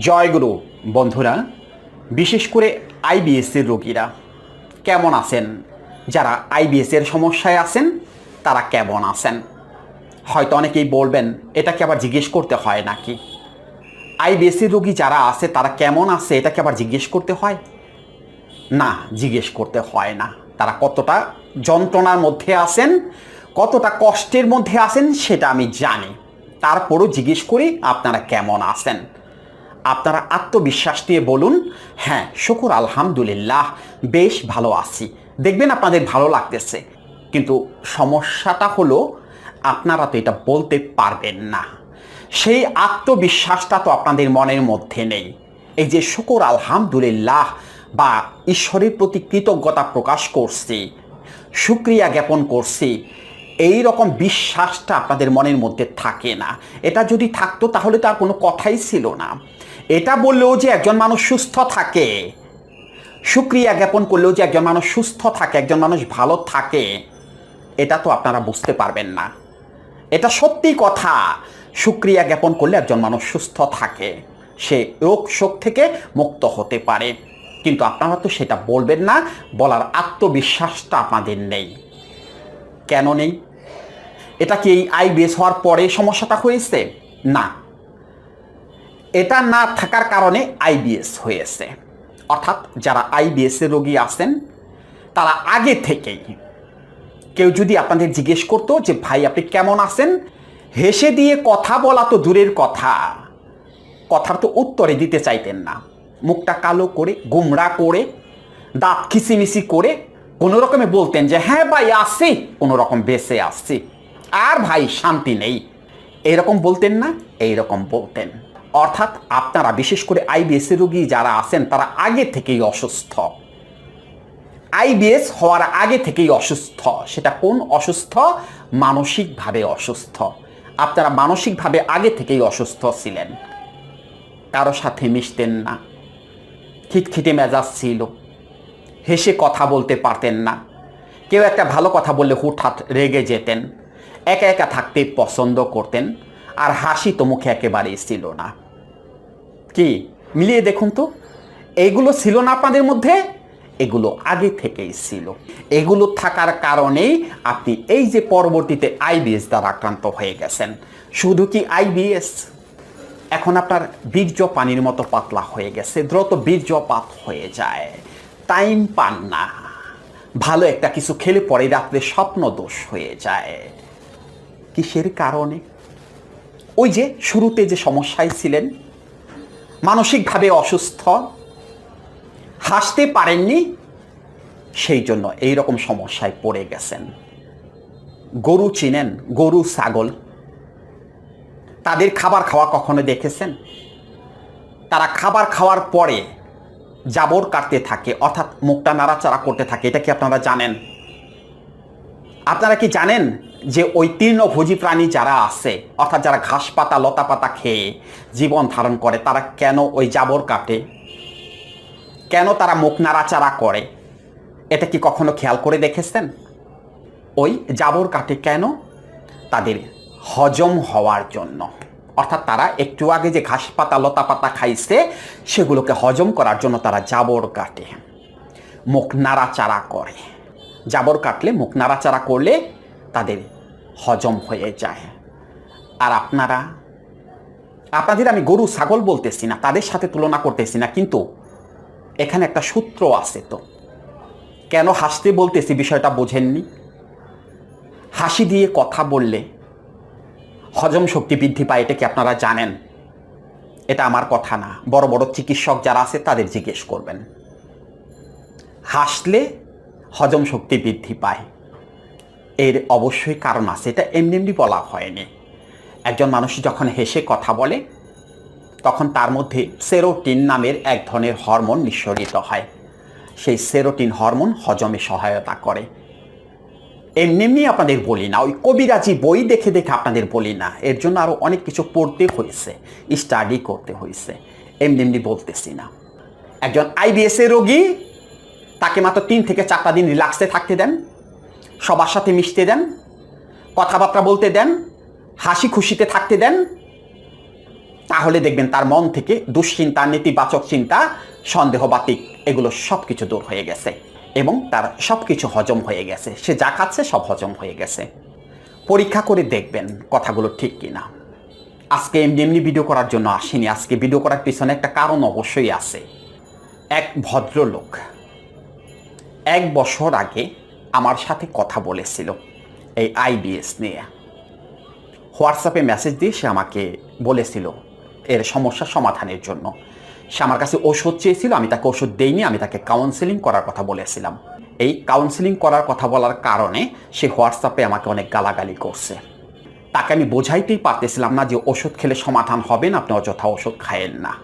জয়গুরু, বন্ধুরা, বিশেষ করে আইবিএসের রোগীরা, কেমন আছেন? যারা আইবিএসের সমস্যায় আছেন, তারা কেমন আছেন? হয়তো অনেকেই বলবেন এটাকে আবার জিজ্ঞেস করতে হয় নাকি? আইবিএসের রোগী যারা আছে, তারা কেমন আছে এটাকে আবার জিজ্ঞেস করতে হয়? না, জিজ্ঞেস করতে হয় না। তারা কতটা যন্ত্রণার মধ্যে আছেন, কতটা কষ্টের মধ্যে আছেন, সেটা আমি জানি। তারপরও জিজ্ঞেস করি, আপনারা কেমন আছেন? আপনারা আত্মবিশ্বাস দিয়ে বলুন হ্যাঁ শুকুর আলহামদুলিল্লাহ, বেশ ভালো আছি। দেখবেন আপনাদের ভালো লাগতেছে। কিন্তু সমস্যাটা হলো, আপনারা তো এটা বলতে পারবেন না। সেই আত্মবিশ্বাসটা তো আপনাদের মনের মধ্যে নেই। এই যে শুকুর আলহামদুলিল্লাহ বা ঈশ্বরের প্রতি কৃতজ্ঞতা প্রকাশ করছি, সুক্রিয়া জ্ঞাপন করছি, এই রকম বিশ্বাসটা আপনাদের মনের মধ্যে থাকে না। এটা যদি থাকতো তাহলে তার কোনো কথাই ছিল না। এটা বললেও যে একজন মানুষ সুস্থ থাকে। সুক্রিয়া জ্ঞাপন করলেও যে একজন মানুষ সুস্থ থাকে, একজন মানুষ ভালো থাকে, এটা তো আপনারা বুঝতে পারবেন না। এটা সত্যি কথা। সুক্রিয়া জ্ঞাপন করলে একজন মানুষ সুস্থ থাকে। সে রোগ শোক থেকে মুক্ত হতে পারে। কিন্তু আপনারা তো সেটা বলবেন না, বলার আত্মবিশ্বাসটা আপনাদের নেই। কেন নেই? এটা কি এই আইবিএস হওয়ার পরে সমস্যাটা হয়েছে? না। এটা না থাকার কারণে আইবিএস হয়েছে। অর্থাৎ যারা আইবিএস এর রোগী আছেন, তারা আগে থেকেই কেউ যদি আপনাদের জিজ্ঞেস করতো যে, ভাই, আপনি কেমন আছেন? হেসে দিয়ে কথা বলা তো দূরের কথা। কথার তো উত্তরে দিতে চাইতেন না। মুখটা কালো করে গুমরা করে, দাঁত খিসিমিসি করে কোনো রকমে বলতেন যে হ্যাঁ ভাই আসছি কোনো রকম বেঁচে আসছি আর ভাই, শান্তি নেই। এরকম বলতেন না, এইরকম বলতেন। অর্থাৎ আপনারা, বিশেষ করে আইবিএস রোগী যারা আছেন, তারা আগে থেকেই অসুস্থ। আইবিএস হওয়ার আগে থেকেই অসুস্থ। সেটা কোন অসুস্থ? মানসিকভাবে অসুস্থ। আপনারা মানসিকভাবে আগে থেকেই অসুস্থ ছিলেন। কারও সাথে মিশতেন না। খিটখিটে মেজাজ ছিল। হেসে কথা বলতে পারতেন না। কেউ একটা ভালো কথা বললে হুটহাট রেগে যেতেন। একা একা থাকতে পছন্দ করতেন। আর হাসি তো মুখে একেবারেই ছিল না। কি? মিলিয়ে দেখুন তো। এগুলো ছিল না আপনাদের মধ্যে? এগুলো আগে থেকেই ছিল। এগুলো থাকার কারণেই আপনি এই যে পরবর্তীতে আইবিএস দ্বারা আক্রান্ত হয়ে গেছেন। শুধু কি আইবিএস এখন আপনার বীর্য পানির মতো পাতলা হয়ে গেছে, দ্রুত বীর্যপাত হয়ে যায়। টাইম পান না। ভালো একটা কিছু খেলে পরে রাত্রে স্বপ্ন দোষ হয়ে যায়। কিসের কারণে? ওই যে শুরুতে যে সমস্যায় ছিলেন মানসিকভাবে অসুস্থ, হাসতে পারেননি, সেই জন্য এই রকম সমস্যায় পড়ে গেছেন। গরু চিনেন, গরু, ছাগল। তাদের খাবার খাওয়া কখনো দেখেছেন? তারা খাবার খাওয়ার পরে জাবর কাটতে থাকে, অর্থাৎ মুখটা নাড়াচাড়া করতে থাকে, এটা কি আপনারা জানেন? আপনারা কি জানেন যে ওই তৃণভোজী প্রাণী যারা আছে, অর্থাৎ যারা ঘাস পাতা, লতা পাতা খেয়ে জীবন ধারণ করে, তারা কেন ওই জাবর কাটে? কেন তারা মুখ নাড়াচাড়া করে? এটা কি কখনো খেয়াল করে দেখেছেন? ওই জাবর কাটে কেন? তাদের হজম হওয়ার জন্য। অর্থাৎ তারা একটু আগে যে ঘাস পাতা, লতা পাতা খাইছে, সেগুলোকে হজম করার জন্য তারা জাবর কাটে, মুখ নাড়াচাড়া করে। জাবর কাটলে, মুখ নাড়াচাড়া করলে তাদের হজম হয়ে যায়। আর আপনারা, আপনাদের আমি গরু, ছাগল বলতেছি না, তাদের সাথে তুলনা করতেছি না, কিন্তু এখানে একটা সূত্র আছে তো। কেন হাসতে বলতেছি বিষয়টা বোঝেননি? হাসি দিয়ে কথা বললে হজম শক্তি বৃদ্ধি পায়, এটা কি আপনারা জানেন? এটা আমার কথা না। বড় বড় চিকিৎসক যারা আছে, তাদের জিজ্ঞেস করবেন। হাসলে হজম শক্তি বৃদ্ধি পায়। এর অবশ্যই কারণ আছে, এটা এমনি এমনি বলা হয়নি। একজন মানুষ যখন হেসে কথা বলে, তখন তার মধ্যে সেরোটিন নামের এক ধরনের হরমোন নিঃসরিত হয়। সেই সেরোটিন হরমোন হজমে সহায়তা করে। এমনি এমনি আপনাদের বলি না, ওই কবিরাজি বই দেখে দেখে আপনাদের বলি না। এর জন্য আরও অনেক কিছু পড়তে হয়েছে স্টাডি করতে হয়েছে, এমনি এমনি বলতেছি না। একজন আইবিএস এর রোগী তাকে মাত্র তিন থেকে চারটা দিন রিল্যাক্সে থাকতে দেন, সবার সাথে মিশতে দেন, কথাবার্তা বলতে দেন হাসি খুশিতে থাকতে দেন। তাহলে দেখবেন তার মন থেকে দুশ্চিন্তা, নেতিবাচক চিন্তা, সন্দেহ সন্দেহবাতিক এগুলো সব কিছু দূর হয়ে গেছে এবং তার সব কিছু হজম হয়ে গেছে। সে যা খাচ্ছে সব হজম হয়ে গেছে। পরীক্ষা করে দেখবেন কথাগুলো ঠিক কিনা। আজকে এমনি এমনি ভিডিও করার জন্য আসিনি। আজকে ভিডিও করার পিছনে একটা কারণ অবশ্যই আছে। এক ভদ্রলোক এক বছর আগে আমার সাথে কথা বলেছিল এই আইবিএস নিয়ে। হোয়াটসঅ্যাপে মেসেজ দিয়ে সে আমাকে বলেছিল এর সমস্যা সমাধানের জন্য। সে আমার কাছে ওষুধ চেয়েছিল, আমি তাকে ওষুধ দেইনি, আমি তাকে কাউন্সেলিং করার কথা বলেছিলাম। এই কাউন্সেলিং করার কথা বলার কারণে সে হোয়াটসঅ্যাপে আমাকে অনেক গালাগালি করছে। তাকে আমি বোঝাইতেই পারতেছিলাম না যে ওষুধ খেলে সমাধান হবে না, আপনি অযথা ওষুধ খায়েন না।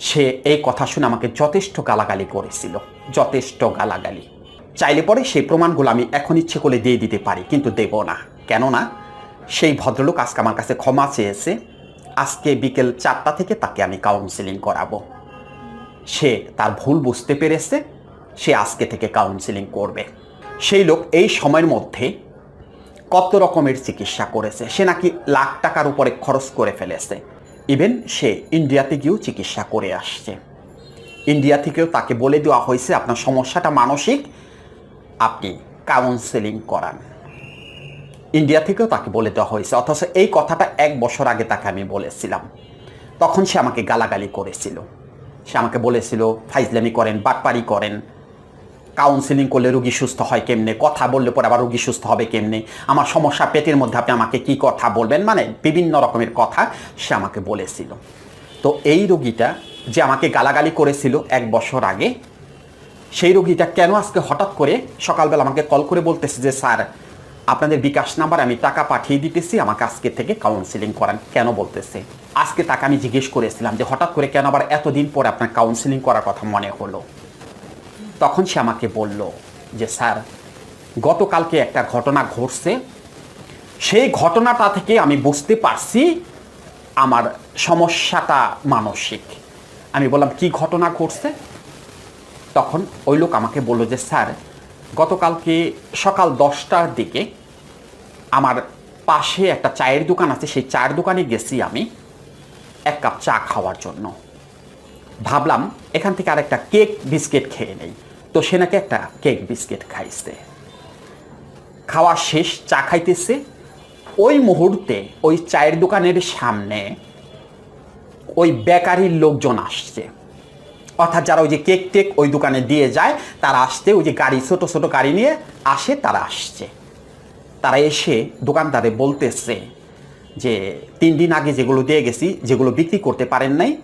সে এই কথা শুনে আমাকে যথেষ্ট গালাগালি করেছিল, যথেষ্ট গালাগালি। চাইলে পরে সেই প্রমাণগুলো আমি এখন ইচ্ছে করে দিয়ে দিতে পারি, কিন্তু দেব না। কেননা সেই ভদ্রলোক আজকে আমার কাছে ক্ষমা চেয়েছে, আজকে বিকেল চারটা থেকে তাকে আমি কাউন্সেলিং করাবো। সে তার ভুল বুঝতে পেরেছে, সে আজকে থেকে কাউন্সেলিং করবে। সেই লোক এই সময়ের মধ্যে কত রকমের চিকিৎসা করেছে, সে নাকি লাখ টাকার উপরে খরচ করে ফেলেছে। ইভেন সে ইন্ডিয়াতে গিয়েও চিকিৎসা করে আসছে। ইন্ডিয়া থেকেও তাকে বলে দেওয়া হয়েছে, আপনার সমস্যাটা মানসিক, আপনি কাউন্সেলিং করান। ইন্ডিয়া থেকেও তাকে বলে দেওয়া হয়েছে, অথচ এই কথাটা এক বছর আগে তাকে আমি বলেছিলাম। তখন সে আমাকে গালাগালি করেছিল। সে আমাকে বলেছিল, ফাইজলামি করেন, বাটপারি করেন কাউন্সিলিং করলে রুগী সুস্থ হয় কেমনে? কথা বললে পরে আবার রুগী সুস্থ হবে কেমনে? আমার সমস্যা পেটের মধ্যে আপনি আমাকে কি কথা বলবেন? মানে বিভিন্ন রকমের কথা সে আমাকে বলেছিল। তো এই রোগীটা যে আমাকে গালাগালি করেছিল এক বছর আগে, সেই রোগীটা কেন আজকে হঠাৎ করে সকালবেলা আমাকে কল করে বলতেছে যে, স্যার, আপনাদের বিকাশ নাম্বার আমি টাকা পাঠিয়ে দিতেছি, আমাকে আজকে থেকে কাউন্সিলিং করান। কেন বলতেছে? আজকে তাকে আমি জিজ্ঞেস করেছিলাম যে, হঠাৎ করে কেন আবার এতদিন পরে আপনার কাউন্সিলিং করার কথা মনে হলো? তখন সে আমাকে বলল যে, স্যার, গতকালকে একটা ঘটনা ঘটছে। সেই ঘটনাটা থেকে আমি বুঝতে পারছি আমার সমস্যাটা মানসিক। আমি বললাম, কি ঘটনা ঘটছে? তখন ওই লোক আমাকে বলল যে, স্যার, গতকালকে সকাল দশটার দিকে আমার পাশে একটা চায়ের দোকান আছে। সেই চায়ের দোকানে গেছি আমি এক কাপ চা খাওয়ার জন্য। ভাবলাম এখান থেকে আর একটা কেক বিস্কিট খেয়ে নেই। তো সে নাকি একটা কেক বিস্কিট খাইছে। খাওয়া শেষ, চা খাইতেছে। ওই মুহূর্তে ওই চায়ের দোকানের সামনে ওই বেকারির লোকজন আসছে। অর্থাৎ যারা ওই যে কেক টেক ওই দোকানে দিয়ে যায়, তারা আসতে ওই যে গাড়ি, ছোট ছোট গাড়ি নিয়ে আসে, তারা আসছে। তারা এসে দোকানদারে বলতেছে যে, তিন দিন আগে যেগুলো দিয়ে গেছি, যেগুলো বিক্রি করতে পারেন নাই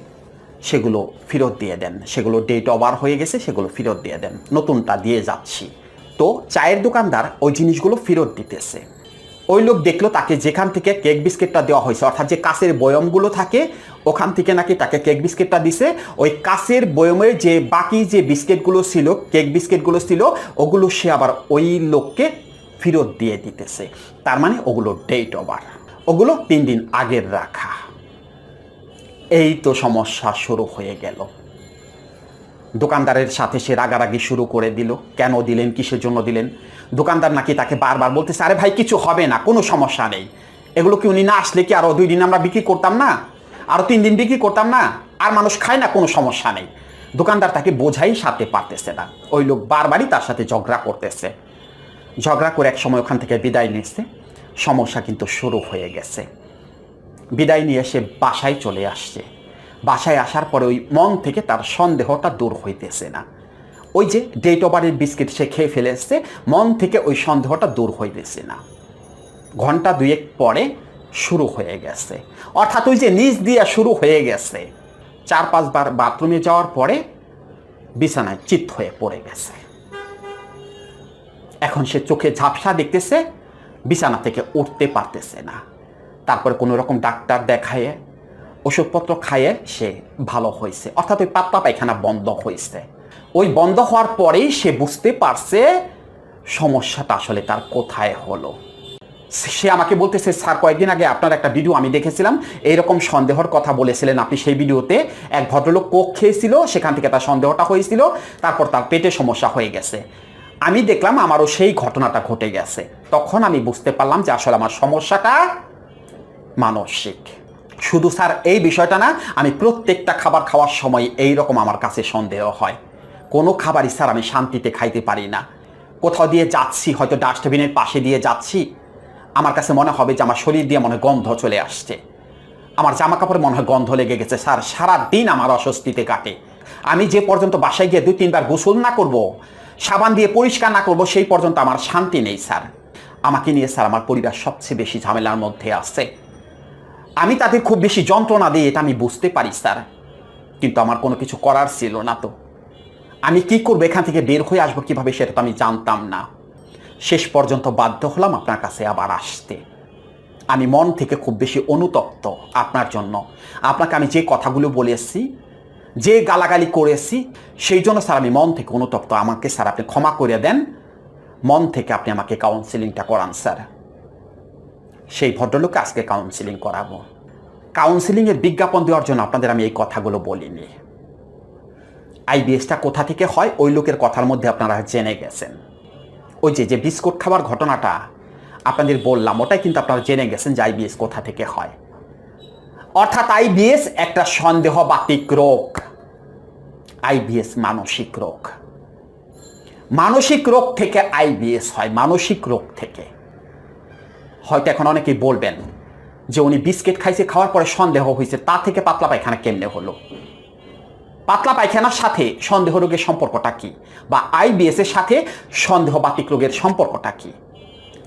সেগুলো ফেরত দিয়ে দেন। সেগুলো ডেট ওভার হয়ে গেছে, সেগুলো ফেরত দিয়ে দেন। নতুনটা দিয়ে যাচ্ছি। তো চায়ের দোকানদার ওই জিনিসগুলো ফেরত দিতেছে। ওই লোক দেখল তাকে যেখান থেকে কেক বিস্কিটটা দেওয়া হয়েছে, অর্থাৎ যে কাছের বয়মগুলো থাকে, ওখান থেকে নাকি তাকে কেক বিস্কিটটা দিছে। ওই কাছের বয়মের যে বাকি যে বিস্কিটগুলো ছিল কেক বিস্কিটগুলো ছিল, ওগুলো সে আবার ওই লোককে ফেরত দিয়ে দিতেছে। তার মানে ওগুলো ডেট ওভার ওগুলো তিন দিন আগের রাখা। এই তো সমস্যা শুরু হয়ে গেল। দোকানদারের সাথে সে রাগারাগি শুরু করে দিল। কেন দিলেন, কিসের জন্য দিলেন? দোকানদার নাকি তাকে বারবার বলতেছে, আরে ভাই, কিছু হবে না, কোনো সমস্যা নেই। এগুলো কি উনি না আসলে কি আরও দুই দিন আমরা বিক্রি করতাম না? আরও তিন দিন বিক্রি করতাম না? আর মানুষ খায় না, কোনো সমস্যা নেই। দোকানদার তাকে বোঝাই সাথে পারতেছে না। ওই লোক বারবারই তার সাথে ঝগড়া করতেছে। ঝগড়া করে এক সময় ওখান থেকে বিদায় নিচ্ছে সমস্যা কিন্তু শুরু হয়ে গেছে। বিদায় নিয়ে সে বাসায় চলে আসছে। বাসায় আসার পরে ওই মন থেকে তার সন্দেহটা দূর হইতেছে না। ওই যে ডেট ওভারের বিস্কিট সে খেয়ে ফেলে এসছে মন থেকে ওই সন্দেহটা দূর হইতেছে না। ঘণ্টা দুয়েক পরে শুরু হয়ে গেছে। অর্থাৎ ওই যে নিচ দিয়া শুরু হয়ে গেছে। চার পাঁচবার বাথরুমে যাওয়ার পরে বিছানায় চিত হয়ে পড়ে গেছে। এখন সে চোখে ঝাপসা দেখতেছে, বিছানা থেকে উঠতে পারতেছে না। তারপরে কোনো রকম ডাক্তার দেখায় ওষুধপত্র খাইয়ে সে ভালো হয়েছে। অর্থাৎ ওই পাতলা পায়খানা বন্ধ হয়েছে। ওই বন্ধ হওয়ার পরেই সে বুঝতে পারছে সমস্যাটা আসলে তার কোথায় হলো। সে আমাকে বলতেছে, স্যার, কয়েকদিন আগে আপনার একটা ভিডিও আমি দেখেছিলাম। এইরকম সন্দেহর কথা বলেছিলেন আপনি সেই ভিডিওতে এক ভদ্রলোক কোক খেয়েছিল, সেখান থেকে তার সন্দেহটা হয়েছিল, তারপর তার পেটে সমস্যা হয়ে গেছে। আমি দেখলাম আমারও সেই ঘটনাটা ঘটে গেছে। তখন আমি বুঝতে পারলাম যে আসলে আমার সমস্যাটা মানসিক। শুধু স্যার, এই বিষয়টা না, আমি প্রত্যেকটা খাবার খাওয়ার সময় এই রকম আমার কাছে সন্দেহ হয়। কোনো খাবারই স্যার, আমি শান্তিতে খাইতে পারি না। কোথাও দিয়ে যাচ্ছি, হয়তো ডাস্টবিনের পাশে দিয়ে যাচ্ছি। আমার কাছে মনে হবে যে আমার শরীর দিয়ে মনে গন্ধ চলে আসছে। আমার জামা কাপড়ে মনে হয় গন্ধ লেগে গেছে স্যার সারা দিন আমার অস্বস্তিতে কাটে। আমি যে পর্যন্ত বাসায় গিয়ে দুই, তিনবার গোসল না করব, সাবান দিয়ে পরিষ্কার না করব, সেই পর্যন্ত আমার শান্তি নেই স্যার। আমাকে নিয়ে স্যার, আমার পরিবার সবচেয়ে বেশি ঝামেলার মধ্যে আছে। আমি তাদের খুব বেশি যন্ত্রণা দিই এটা আমি বুঝতে পারি, স্যার। কিন্তু আমার কোনো কিছু করার ছিল না তো। আমি কি করব, এখান থেকে বের হয়ে আসব কীভাবে সেটা তো আমি জানতাম না। শেষ পর্যন্ত বাধ্য হলাম আপনার কাছে আবার আসতে। আমি মন থেকে খুব বেশি অনুতপ্ত আপনার জন্য। আপনাকে আমি যে কথাগুলো বলেছি, যে গালাগালি করেছি, সেই জন্য স্যার আমি মন থেকে অনুতপ্ত। আমাকে স্যার আপনি ক্ষমা করে দেন। মন থেকে আপনি আমাকে কাউন্সিলিংটা করান, স্যার। সেই ভদ্রলোককে আজকে কাউন্সিলিং করাবো। কাউন্সিলিংয়ের বিজ্ঞাপন দেওয়ার জন্য আপনাদের আমি এই কথাগুলো বলিনি। আইবিএসটা কোথা থেকে হয়, ওই লোকের কথার মধ্যে আপনারা জেনে গেছেন। ওই যে যে বিস্কুট খাবার ঘটনাটা আপনাদের বললাম, ওটাই কিন্তু আপনারা জেনে গেছেন যে আইবিএস কোথা থেকে হয়। অর্থাৎ আইবিএস একটা সন্দেহবাতিক রোগ। আইবিএস মানসিক রোগ। মানসিক রোগ থেকে আইবিএস হয়, মানসিক রোগ থেকে। হয়তো এখন অনেকেই বলবেন যে উনি বিস্কিট খাইছে, খাওয়ার পরে সন্দেহ হয়েছে তা থেকে পাতলা পায়খানা কেমনে হলো? পাতলা পায়খানার সাথে সন্দেহ রোগের সম্পর্কটা কি? বা আইবিএস এর সাথে সন্দেহ বাতিক রোগের সম্পর্কটা কি?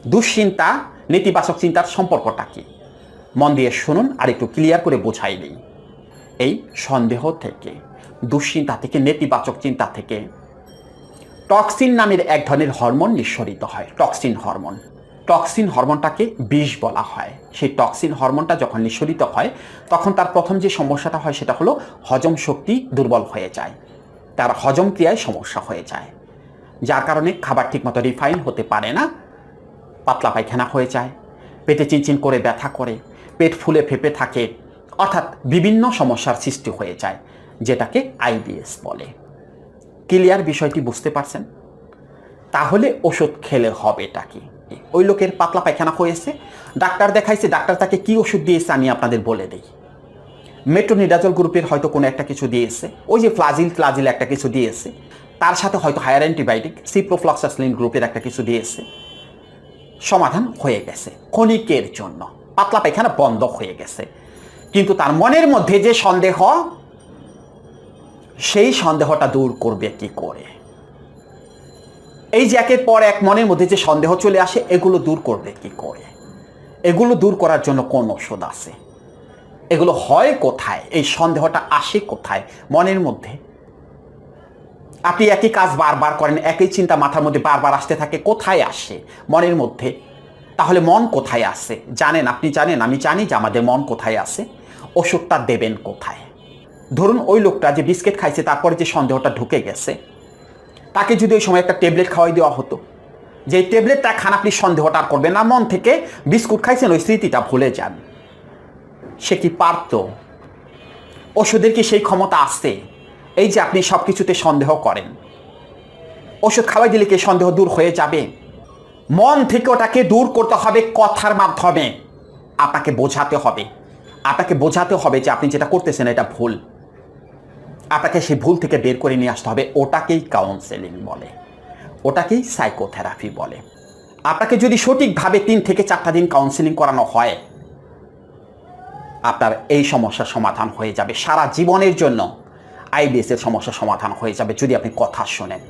দুশ্চিন্তা, নেতিবাচক চিন্তার সম্পর্কটা কি? মন দিয়ে শুনুন, আর একটু ক্লিয়ার করে বোঝাই দিই। এই সন্দেহ থেকে, দুশ্চিন্তা থেকে, নেতিবাচক চিন্তা থেকে টক্সিন নামের এক ধরনের হরমোন নিঃসরিত হয় টক্সিন হরমোন টক্সিন হরমোনটাকে বিষ বলা হয়। সেই টক্সিন হরমোনটা যখন নিঃসরিত হয়, তখন তার প্রথম যে সমস্যাটা হয় সেটা হলো হজম শক্তি দুর্বল হয়ে যায়। তার হজম ক্রিয়ায় সমস্যা হয়ে যায়। যার কারণে খাবার ঠিকমতো রিফাইন হতে পারে না, পাতলা পায়খানা হয়ে যায়, পেটে চিনচিন করে ব্যথা করে, পেট ফুলে ফেপে থাকে, অর্থাৎ বিভিন্ন সমস্যার সৃষ্টি হয়ে যায়, যেটাকে আইবিএস বলে। ক্লিয়ার বিষয়টি বুঝতে পারছেন? তাহলে ওষুধ খেলে হবেটা কি? ওই লোকের পাতলা পায়খানা হয়েছে। ডাক্তার দেখাইছে, ডাক্তার তাকে কি ওষুধ দিয়েছে আমি আপনাদের বলে দিই। মেট্রোনিডাজল গ্রুপের হয়তো কোনো একটা কিছু দিয়েছে, ওই যে ফ্লাজিল ফ্লাজিল একটা কিছু দিয়েছে, তার সাথে হয়তো হায়ার অ্যান্টিবায়োটিক সিপ্রোফ্লক্সাসলিন গ্রুপের একটা কিছু দিয়েছে। সমাধান হয়ে গেছে ক্ষণিকের জন্য, পাতলা পায়খানা বন্ধ হয়ে গেছে। কিন্তু তার মনের মধ্যে যে সন্দেহ, সেই সন্দেহটা দূর করবে কি করে? এই যে একের পর এক মনের মধ্যে যে সন্দেহ চলে আসে, এগুলো দূর করবে কি করে? এগুলো দূর করার জন্য কোন ওষুধ আছে? এগুলো হয় কোথায়? এই সন্দেহটা আসে কোথায় মনের মধ্যে? আপনি একই কাজ বারবার করেন, একই চিন্তা মাথার মধ্যে বারবার আসতে থাকে, কোথায় আসে মনের মধ্যে? তাহলে মন কোথায় আসে জানেন, আপনি জানেন, আমি জানি যে আমাদের মন কোথায় আসে ওষুধটা দেবেন কোথায়? ধরুন ওই লোকটা যে বিস্কিট খাইছে, তারপরে যে সন্দেহটা ঢুকে গেছে তাকে যদি ওই সময় একটা ট্যাবলেট খাওয়াই দেওয়া হতো যে ট্যাবলেটটা খান আপনি সন্দেহটা করবেন না, মন থেকে বিস্কুট খাইছেন, ওই স্মৃতিটা ভুলে যান। সে কি পারত? ওষুধের কি সেই ক্ষমতা আসছে এই যে আপনি সব কিছুতে সন্দেহ করেন। ওষুধ খাওয়াই দিলে কি সন্দেহ দূর হয়ে যাবে? মন থেকে ওটাকে দূর করতে হবে কথার মাধ্যমে। আপনাকে বোঝাতে হবে। আপনাকে বোঝাতে হবে যে আপনি যেটা করতেছেন এটা ভুল। আপনাকে সেই ভুল থেকে বের করে নিয়ে আসতে হবে, ওটাকেই কাউন্সেলিং বলে। ওটাকেই সাইকোথেরাপি বলে। আপনাকে যদি সঠিকভাবে তিন থেকে চারটা দিন কাউন্সেলিং করানো হয়, আপনার এই সমস্যার সমাধান হয়ে যাবে। সারা জীবনের জন্য আইবিএসের সমস্যার সমাধান হয়ে যাবে, যদি আপনি কথা শোনেন।